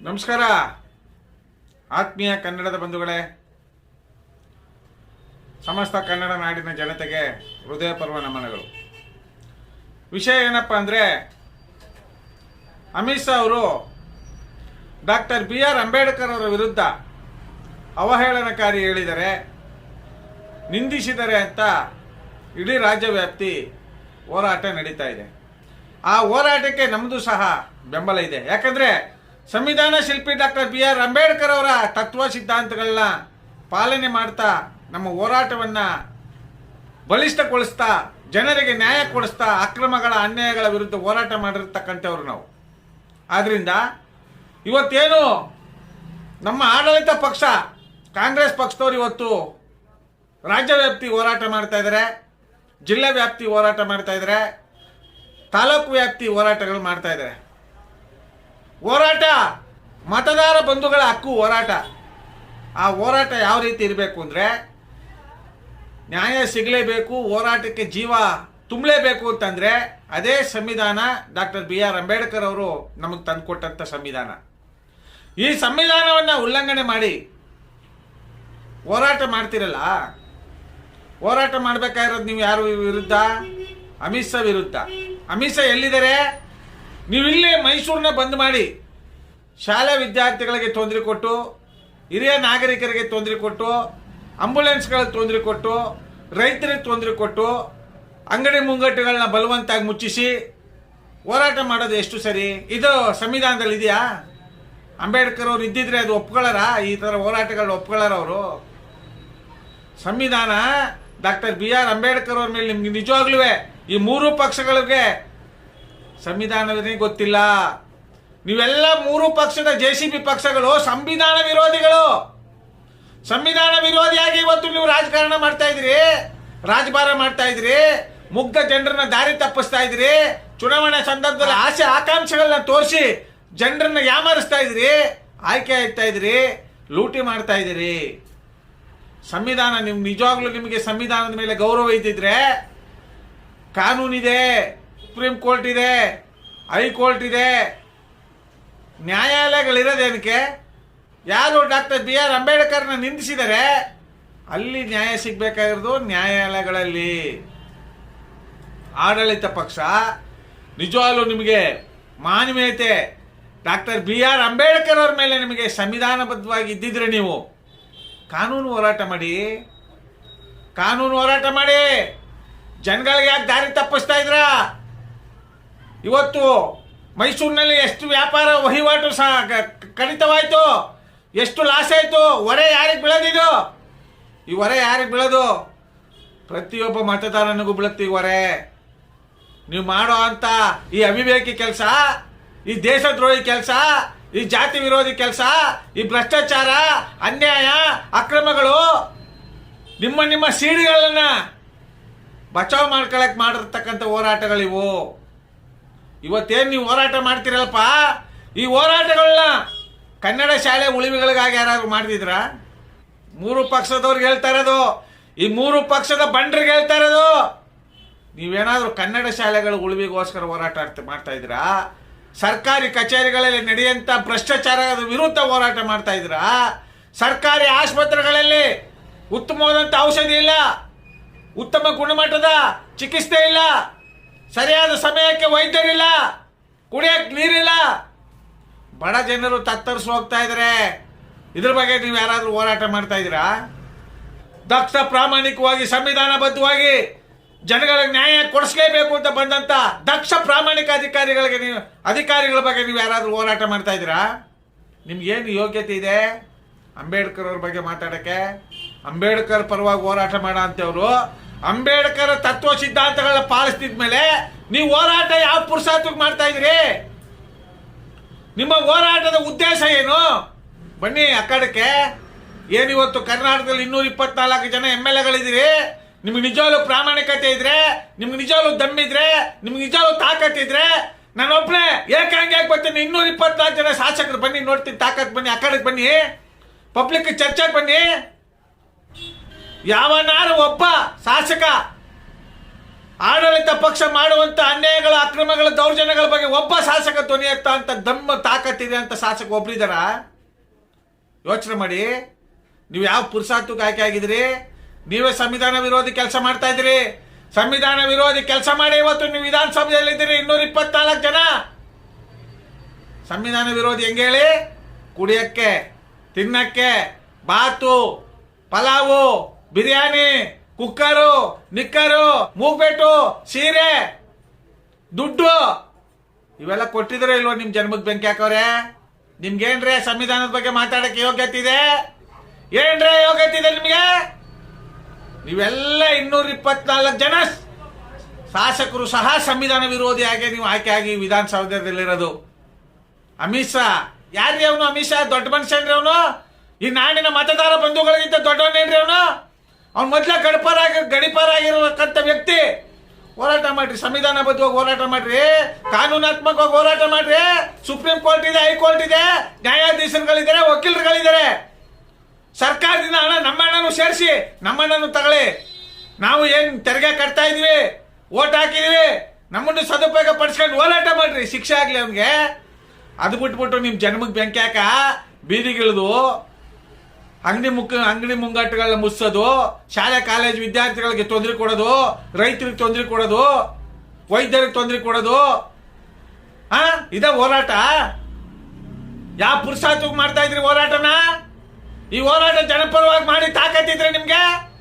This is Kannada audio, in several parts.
ನಮಸ್ಕಾರ. ಆತ್ಮೀಯ ಕನ್ನಡದ ಬಂಧುಗಳೇ, ಸಮಸ್ತ ಕನ್ನಡ ನಾಡಿನ ಜನತೆಗೆ ಹೃದಯಪರ್ವ ನಮನಗಳು. ವಿಷಯ ಏನಪ್ಪ ಅಂದರೆ, ಅಮಿತ್ ಶಾ ಅವರು ಡಾಕ್ಟರ್ ಬಿ ಆರ್ ಅಂಬೇಡ್ಕರ್ ಅವರ ವಿರುದ್ಧ ಅವಹೇಳನಕಾರಿ ಹೇಳಿದರೆ, ನಿಂದಿಸಿದರೆ ಅಂತ ಇಡೀ ರಾಜ್ಯವ್ಯಾಪ್ತಿ ಹೋರಾಟ ನಡೀತಾ ಇದೆ. ಆ ಹೋರಾಟಕ್ಕೆ ನಮ್ಮದು ಸಹ ಬೆಂಬಲ ಇದೆ. ಯಾಕಂದ್ರೆ ಸಂವಿಧಾನ ಶಿಲ್ಪಿ ಡಾಕ್ಟರ್ ಬಿ ಆರ್ ಅಂಬೇಡ್ಕರ್ ಅವರ ತತ್ವ ಸಿದ್ಧಾಂತಗಳನ್ನ ಪಾಲನೆ ಮಾಡ್ತಾ, ನಮ್ಮ ಹೋರಾಟವನ್ನ ಬಲಿಷ್ಠಗೊಳಿಸ್ತಾ, ಜನರಿಗೆ ನ್ಯಾಯ ಕೊಡಿಸ್ತಾ, ಅಕ್ರಮಗಳ ಅನ್ಯಾಯಗಳ ವಿರುದ್ಧ ಹೋರಾಟ ಮಾಡಿರ್ತಕ್ಕಂಥವ್ರು ನಾವು. ಆದ್ರಿಂದ ಇವತ್ತೇನು ನಮ್ಮ ಆಡಳಿತ ಪಕ್ಷ, ಕಾಂಗ್ರೆಸ್ ಪಕ್ಷದವ್ರು ಇವತ್ತು ರಾಜ್ಯ ವ್ಯಾಪ್ತಿ ಹೋರಾಟ ಮಾಡ್ತಾ ಇದ್ದಾರೆ ಜಿಲ್ಲಾ ವ್ಯಾಪ್ತಿ ಹೋರಾಟ ಮಾಡ್ತಾ ಇದ್ದಾರೆ ತಾಲೂಕು ವ್ಯಾಪ್ತಿ ಹೋರಾಟಗಳು ಮಾಡ್ತಾ ಇದ್ದಾರೆ ಹೋರಾಟ. ಮತದಾರ ಬಂಧುಗಳ ಹಕ್ಕು ಹೋರಾಟ. ಆ ಹೋರಾಟ ಯಾವ ರೀತಿ ಇರಬೇಕು ಅಂದರೆ, ನ್ಯಾಯ ಸಿಗಲೇಬೇಕು, ಹೋರಾಟಕ್ಕೆ ಜೀವ ತುಂಬಲೇಬೇಕು ಅಂತಂದರೆ, ಅದೇ ಸಂವಿಧಾನ ಡಾಕ್ಟರ್ ಬಿ ಆರ್ ಅಂಬೇಡ್ಕರ್ ಅವರು ನಮಗೆ ತಂದುಕೊಟ್ಟಂಥ ಸಂವಿಧಾನ. ಈ ಸಂವಿಧಾನವನ್ನು ಉಲ್ಲಂಘನೆ ಮಾಡಿ ಹೋರಾಟ ಮಾಡ್ತಿರಲ್ಲ, ಹೋರಾಟ ಮಾಡಬೇಕಾಗಿರೋದು ನೀವು ಯಾರು ವಿರುದ್ಧ? ಅಮಿತ್ ಶಾ ವಿರುದ್ಧ. ಅಮಿತ್ ಶಾ ಎಲ್ಲಿದ್ದಾರೆ? ನೀವು ಇಲ್ಲೇ ಮೈಸೂರನ್ನ ಬಂದ್ ಮಾಡಿ ಶಾಲಾ ವಿದ್ಯಾರ್ಥಿಗಳಿಗೆ ತೊಂದರೆ ಕೊಟ್ಟು, ಹಿರಿಯ ನಾಗರಿಕರಿಗೆ ತೊಂದರೆ ಕೊಟ್ಟು ಆಂಬುಲೆನ್ಸ್ಗಳಿಗೆ ತೊಂದರೆ ಕೊಟ್ಟು, ರೈತರಿಗೆ ತೊಂದರೆ ಕೊಟ್ಟು, ಅಂಗಡಿ ಮುಂಗಟ್ಟುಗಳನ್ನ ಬಲವಂತಾಗಿ ಮುಚ್ಚಿಸಿ ಹೋರಾಟ ಮಾಡೋದು ಎಷ್ಟು ಸರಿ? ಇದು ಸಂವಿಧಾನದಲ್ಲಿ ಇದೆಯಾ? ಅಂಬೇಡ್ಕರ್ ಅವ್ರು ಇದ್ದಿದ್ರೆ ಅದು ಒಪ್ಕೊಳ್ಳಾರ? ಈ ಥರ ಹೋರಾಟಗಳನ್ನ ಒಪ್ಕೊಳ್ಳಾರ ಅವರು? ಸಂವಿಧಾನ ಡಾಕ್ಟರ್ ಬಿ ಆರ್ ಅಂಬೇಡ್ಕರ್ ಅವ್ರ ಮೇಲೆ ನಿಮ್ಗೆ ನಿಜವಾಗ್ಲೂ ಈ ಮೂರು ಪಕ್ಷಗಳಿಗೆ ಸಂವಿಧಾನವೇ ಗೊತ್ತಿಲ್ಲ. ನೀವೆಲ್ಲ ಮೂರು ಪಕ್ಷದ ಜೆ ಸಿ ಬಿ ಪಕ್ಷಗಳು, ಸಂವಿಧಾನ ವಿರೋಧಿಗಳು. ಸಂವಿಧಾನ ವಿರೋಧಿಯಾಗಿ ಇವತ್ತು ನೀವು ರಾಜಕಾರಣ ಮಾಡ್ತಾ ಇದ್ರಿ ರಾಜಭಾರ ಮಾಡ್ತಾ ಇದ್ರಿ ಮುಗ್ಧ ಜನರನ್ನ ದಾರಿ ತಪ್ಪಿಸ್ತಾ ಇದ್ರಿ ಚುನಾವಣೆ ಸಂದರ್ಭದಲ್ಲಿ ಆಸೆ ಆಕಾಂಕ್ಷೆಗಳನ್ನ ತೋರಿಸಿ ಜನರನ್ನ ಯಾಮಾರಿಸ್ತಾ ಇದ್ರಿ ಆಯ್ಕೆ ಆಯ್ತಾ ಇದ್ರಿ ಲೂಟಿ ಮಾಡ್ತಾ ಇದ್ದೀರಿ. ಸಂವಿಧಾನ ನಿಮ್ ನಿಜವಾಗ್ಲೂ ನಿಮಗೆ ಸಂವಿಧಾನದ ಮೇಲೆ ಗೌರವ ಇದ್ದಿದ್ರೆ ಕಾನೂನಿದೆ. ಸುಪ್ರೀಂ ಕೋರ್ಟ್ ಇದೆ ಹೈಕೋರ್ಟ್ ಇದೆ. ನ್ಯಾಯಾಲಯಗಳಿರೋದೇನಕ್ಕೆ ಯಾರು ಡಾಕ್ಟರ್ ಬಿ ಆರ್ ಅಂಬೇಡ್ಕರ್ನ ನಿಂದಿಸಿದರೆ ಅಲ್ಲಿ ನ್ಯಾಯ ಸಿಗಬೇಕಾಗಿರೋದು ನ್ಯಾಯಾಲಯಗಳಲ್ಲಿ. ಆಡಳಿತ ಪಕ್ಷ, ನಿಜವಾಗ್ಲೂ ನಿಮಗೆ ಮಾನವೀಯತೆ, ಡಾಕ್ಟರ್ ಬಿ ಆರ್ ಅಂಬೇಡ್ಕರ್ ಅವ್ರ ಮೇಲೆ ನಿಮಗೆ ಸಂವಿಧಾನಬದ್ಧವಾಗಿ ಇದ್ದಿದ್ರೆ ನೀವು. ಕಾನೂನು ಹೋರಾಟ ಮಾಡಿ, ಕಾನೂನು ಹೋರಾಟ ಮಾಡಿ. ಜನಗಳಿಗೆ ಯಾಕೆ ದಾರಿ ತಪ್ಪಿಸ್ತಾ ಇದ್ರ ಇವತ್ತು ಮೈಸೂರಿನಲ್ಲಿ ಎಷ್ಟು ವ್ಯಾಪಾರ ವಹಿವಾಟು ಸಹ ಕಡಿತವಾಯ್ತು, ಎಷ್ಟು ಲಾಸ್ ಆಯಿತು, ಹೊರೆ ಯಾರಿಗೆ ಬೀಳೋದಿದು? ಈ ಹೊರೆ ಯಾರಿಗೆ ಬೀಳೋದು? ಪ್ರತಿಯೊಬ್ಬ ಮತದಾರನಿಗೂ ಬೀಳುತ್ತೆ ಈ ಹೊರೆ. ನೀವು ಮಾಡೋ ಅಂತ ಈ ಅವಿವೇಕಿ ಕೆಲಸ, ಈ ದೇಶದ್ರೋಹಿ ಕೆಲಸ, ಈ ಜಾತಿ ವಿರೋಧಿ ಕೆಲಸ, ಈ ಭ್ರಷ್ಟಾಚಾರ, ಅನ್ಯಾಯ, ಅಕ್ರಮಗಳು, ನಿಮ್ಮ ನಿಮ್ಮ ಸೀಡಿಗಳನ್ನ ಬಚಾವ್ ಮಾಡ್ಕೊಳಕ್ ಮಾಡಿರ್ತಕ್ಕಂಥ ಹೋರಾಟಗಳಿವು. ಇವತ್ತೇನು ನೀವು ಹೋರಾಟ ಮಾಡ್ತೀರಲ್ಪ? ಈ ಹೋರಾಟಗಳನ್ನ ಕನ್ನಡ ಶಾಲೆ ಉಳಿವಿಗಳಿಗಾಗಿ ಯಾರಾದ್ರು ಮಾಡಿದ್ರ ಮೂರು ಪಕ್ಷದವ್ರಿಗೆ ಹೇಳ್ತಾ ಇರೋದು, ಈ ಮೂರು ಪಕ್ಷದ ಬಂಡ್ರಿಗೆ ಹೇಳ್ತಾ ಇರೋದು. ನೀವೇನಾದರೂ ಕನ್ನಡ ಶಾಲೆಗಳ ಉಳಿವಿಗೋಸ್ಕರ ಹೋರಾಟ ಮಾಡ್ತಾ ಇದ್ದೀರಾ? ಸರ್ಕಾರಿ ಕಚೇರಿಗಳಲ್ಲಿ ನಡೆಯುವಂಥ ಭ್ರಷ್ಟಾಚಾರದ ವಿರುದ್ಧ ಹೋರಾಟ ಮಾಡ್ತಾ ಇದ್ದೀರಾ? ಸರ್ಕಾರಿ ಆಸ್ಪತ್ರೆಗಳಲ್ಲಿ ಉತ್ತಮವಾದಂಥ ಔಷಧಿ ಇಲ್ಲ, ಉತ್ತಮ ಗುಣಮಟ್ಟದ ಚಿಕಿತ್ಸೆ ಇಲ್ಲ ಸರಿಯಾದ ಸಮಯಕ್ಕೆ ವೈದ್ಯರಿಲ್ಲ ಕುಡಿಯಕ್ಕೆ ನೀರಿಲ್ಲ. ಬಡ ಜನರು ತತ್ತರಿಸಿ ಹೋಗ್ತಾ ಇದ್ದಾರೆ ಇದ್ರ ಬಗ್ಗೆ ನೀವು ಯಾರಾದರೂ ಹೋರಾಟ ಮಾಡ್ತಾ ಇದ್ದೀರಾ? ದಕ್ಷ ಪ್ರಾಮಾಣಿಕವಾಗಿ, ಸಂವಿಧಾನಬದ್ಧವಾಗಿ ಜನಗಳಿಗೆ ನ್ಯಾಯ ಕೊಡಿಸ್ಲೇಬೇಕು ಅಂತ ಬಂದಂತ ದಕ್ಷ ಪ್ರಾಮಾಣಿಕ ಅಧಿಕಾರಿಗಳಿಗೆ ನೀವು, ಅಧಿಕಾರಿಗಳ ಬಗ್ಗೆ ನೀವು ಯಾರಾದರೂ ಹೋರಾಟ ಮಾಡ್ತಾ ಇದ್ದೀರಾ? ನಿಮ್ಗೇನು ಯೋಗ್ಯತೆ ಇದೆ? ಅಂಬೇಡ್ಕರ್ ಅವ್ರ ಬಗ್ಗೆ ಮಾತಾಡೋಕ್ಕೆ? ಅಂಬೇಡ್ಕರ್ ಪರವಾಗಿ ಹೋರಾಟ ಮಾಡೋ ಅಂತವ್ರು ಅಂಬೇಡ್ಕರ್ ತತ್ವ ಸಿದ್ಧಾಂತಗಳನ್ನ ಪಾಲಿಸ್ತಿದ್ಮೇಲೆ ನೀವು ಹೋರಾಟ ಯಾವ ಪುರುಷಾರ್ಥಕ್ಕೆ ಮಾಡ್ತಾ ಇದ್ರಿ ನಿಮ್ಮ ಹೋರಾಟದ ಉದ್ದೇಶ ಏನು? ಬನ್ನಿ ಅಕ್ಕಡಕ್ಕೆ ಏನಿವತ್ತು ಕರ್ನಾಟಕದಲ್ಲಿ ಇನ್ನೂರ ಇಪ್ಪತ್ನಾಲ್ಕು ಜನ ಎಂ ಎಲ್ ಎಗಳಿದ್ದೀರಿ? ನಿಮ್ಗೆ ನಿಜವಾಗ್ಲೂ ಪ್ರಾಮಾಣಿಕತೆ ಇದ್ರೆ, ನಿಮ್ಗೆ ನಿಜವಾಗ್ಲೂ ದಮ್ಮಿದ್ರೆ ನಿಮ್ಗೆ ನಿಜವಾಗ್ಲೂ ತಾಕತ್ತಿದ್ರೆ ನಾನು ಒಬ್ಬನೇ ಏಕಾಂಗಿ ಯಾಕೆ ಬರ್ತೀನಿ. ಇನ್ನೂರ ಇಪ್ಪತ್ನಾಲ್ಕು ಜನ ಶಾಸಕರು ಬನ್ನಿ, ನೋಡ್ತೀನಿ ತಾಕತ್ ಬನ್ನಿ ಅಕ್ಕಡಕ್ಕೆ ಬನ್ನಿ. ಪಬ್ಲಿಕ್ ಚರ್ಚೆಗೆ ಬನ್ನಿ. ಯಾವನಾರು ಒಬ್ಬ ಶಾಸಕ, ಆಡಳಿತ ಪಕ್ಷ ಮಾಡುವಂತ ಅನ್ಯಾಯಗಳ, ಅಕ್ರಮಗಳ, ದೌರ್ಜನ್ಯಗಳ ಬಗ್ಗೆ ಒಬ್ಬ ಶಾಸಕ ಧ್ವನಿ ಎತ್ತ ಅಂತ ದಮ್ಮ ತಾಕತ್ತಿದೆ ಅಂತ ಶಾಸಕ ಒಬ್ರಿದಾರ ಯೋಚನೆ ಮಾಡಿ. ನೀವು ಯಾವ ಪುರುಷಾರ್ಥಕ್ಕೆ ಆಯ್ಕೆ ಆಗಿದ್ರಿ ನೀವೇ ಸಂವಿಧಾನ ವಿರೋಧಿ ಕೆಲಸ ಮಾಡ್ತಾ ಇದ್ರಿ ಸಂವಿಧಾನ ವಿರೋಧಿ ಕೆಲಸ ಮಾಡಿ ಇವತ್ತು ನೀವು ವಿಧಾನಸಭೆಯಲ್ಲಿ ಇದ್ದೀರಿ ಇನ್ನೂರ ಇಪ್ಪತ್ನಾಲ್ಕು ಜನ. ಸಂವಿಧಾನ ವಿರೋಧಿ ಹೆಂಗೆ ಹೇಳಿ? ಕುಡಿಯಕ್ಕೆ, ತಿನ್ನಕ್ಕೆ, ಬಾತು, ಪಲಾವು ಬಿರಿಯಾನಿ, ಕುಕ್ಕರು, ನಿಕ್ಕರು, ಮೂಗ್ಬೇಟು, ಸೀರೆ, ದುಡ್ಡು. ಇವೆಲ್ಲ ಕೊಟ್ಟಿದ್ರೆ ಇಲ್ವ ನಿಮ್ ಜನ್ಮಕ್ಕೆ ಬೆಂಕಿ ಹಾಕವ್ರೆ ನಿಮ್ಗೇನ್ರಿ ಸಂವಿಧಾನದ ಬಗ್ಗೆ ಮಾತಾಡಕ್ಕೆ ಯೋಗ್ಯತೆ ಇದೆ? ಏನ್ರೇ ಯೋಗ್ಯತೆ ಇದೆ ನಿಮ್ಗೆ? ನೀವೆಲ್ಲ ಇನ್ನೂರ ಇಪ್ಪತ್ನಾಲ್ಕು ಜನ ಶಾಸಕರು ಸಹ ಸಂವಿಧಾನ ವಿರೋಧಿ ವಿರೋಧಿಯಾಗಿ ನೀವು ಆಯ್ಕೆ ಆಗಿ ವಿಧಾನಸೌಧದಲ್ಲಿರೋದು. ಅಮಿತ್ ಶಾ. ಯಾರ್ರಿ ಅವನು ಅಮಿತ್ ಶಾ? ದೊಡ್ಡ ಮನುಷ್ಯನ್ರಿ ಅವನು? ಈ ನಾಡಿನ ಮತದಾರ ಬಂಧುಗಳಿಗಿಂತ ದೊಡ್ಡವನೇನ್ರಿ ಅವನು? ಅವ್ನು ಮೊದ್ಲ ಗಡಿಪಾರ ಗಡಿಪಾರಾಗಿರತಕ್ಕಂಥ ವ್ಯಕ್ತಿ. ಹೋರಾಟ ಮಾಡ್ರಿ ಸಂವಿಧಾನ ಬದ್ಧವಾಗಿ ಹೋರಾಟ ಮಾಡ್ರಿ. ಕಾನೂನಾತ್ಮಕವಾಗಿ ಹೋರಾಟ ಮಾಡ್ರಿ. ಸುಪ್ರೀಂ ಕೋರ್ಟ್ ಇದೆ, ಹೈಕೋರ್ಟ್ ಇದೆ, ನ್ಯಾಯಾಧೀಶರುಗಳಿದ್ದಾರೆ, ವಕೀಲರುಗಳಿದ್ದಾರೆ. ಸರ್ಕಾರದಿಂದ ಹಣ ನಮ್ಮ ಹಣನು ಸೇರಿಸಿ, ನಮ್ಮ ಹಣನು ತಗೊಳ್ಳಿ. ನಾವು ಏನು ತೆರಿಗೆ ಕಟ್ತಾ ಇದೀವಿ, ಓಟ್ ಹಾಕಿದೀವಿ, ನಮ್ಮನ್ನು ಸದುಪಯೋಗ ಪಡಿಸ್ಕೊಂಡು ಹೋರಾಟ ಮಾಡ್ರಿ. ಶಿಕ್ಷೆ ಆಗಲಿ ಅವ್ನಿಗೆ. ಅದು ಬಿಟ್ಬಿಟ್ಟು ನಿಮ್ಮ ಜನ್ಮಕ್ಕೆ ಬೆಂಕಿ ಹಾಕ, ಬೀದಿಗಿಳಿದು ಅಂಗಡಿ ಮುಖ, ಅಂಗಡಿ ಮುಂಗಟ್ಟುಗಳನ್ನ ಮುಚ್ಚೋದು ಶಾಲೆ, ಕಾಲೇಜ್ ವಿದ್ಯಾರ್ಥಿಗಳಿಗೆ ತೊಂದರೆ ಕೊಡೋದು, ರೈತರಿಗೆ ತೊಂದರೆ ಕೊಡೋದು, ವೈದ್ಯರಿಗೆ ತೊಂದರೆ ಕೊಡೋದು, ಆ, ಇದ ಹೋರಾಟ. ಯಾವ ಪುರುಷಾರ್ಥಕ್ಕೆ ಮಾಡ್ತಾ ಇದ್ರಿ ಹೋರಾಟನ? ಈ ಹೋರಾಟ ಜನಪರವಾಗಿ ಮಾಡಿ ತಾಕತ್ತಿದ್ರೆ ನಿಮ್ಗೆ?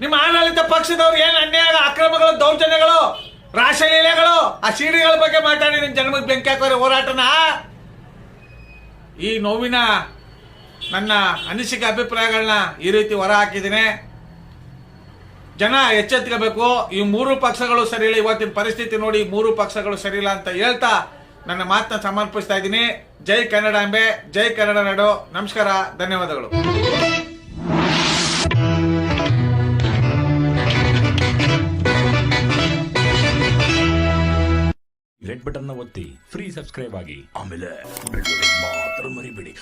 ನಿಮ್ಮ ಆಡಳಿತ ಪಕ್ಷದವ್ರು ಏನು ಅನ್ಯಾಯ, ಅಕ್ರಮಗಳು, ದೌರ್ಜನ್ಯಗಳು ರಾಸಲೀಲೆಗಳು ಆ ಸಿಡಿಗಳ ಬಗ್ಗೆ ಮಾತಾಡಿ ನಿಮ್ಮ ಜನ್ಮಕ್ಕೆ ಬೆಂಕಿ ಹಾಕೋರೆ ಹೋರಾಟನ. ಈ ನೋವಿನ ನನ್ನ ಅನಿಸಿಕೆ ಅಭಿಪ್ರಾಯಗಳನ್ನ ಈ ರೀತಿ ಹೊರ ಹಾಕಿದ್ದೀನಿ. ಜನ ಎಚ್ಚೆತ್ಕೋಬೇಕು. ಈ ಮೂರು ಪಕ್ಷಗಳು ಸರಿಯಿಲ್ಲ. ಇವತ್ತಿನ ಪರಿಸ್ಥಿತಿ ನೋಡಿ ಮೂರು ಪಕ್ಷಗಳು ಸರಿಯಿಲ್ಲ ಅಂತ ಹೇಳ್ತಾ ನನ್ನ ಮಾತನ್ನ ಸಮರ್ಪಿಸ್ತಾ ಇದ್ದೀನಿ. ಜೈ ಕನ್ನಡಾಂಬೆ ಜೈ ಕನ್ನಡ ನಾಡು. ನಮಸ್ಕಾರ, ಧನ್ಯವಾದಗಳು. ರೆಡ್ ಬಟನ್ ಒತ್ತಿ ಫ್ರೀ ಸಬ್ಸ್ಕ್ರೈಬ್ ಆಗಿ. ಆಮೇಲೆ ಮಾತ್ರ ಮರಿಬೇಡಿ.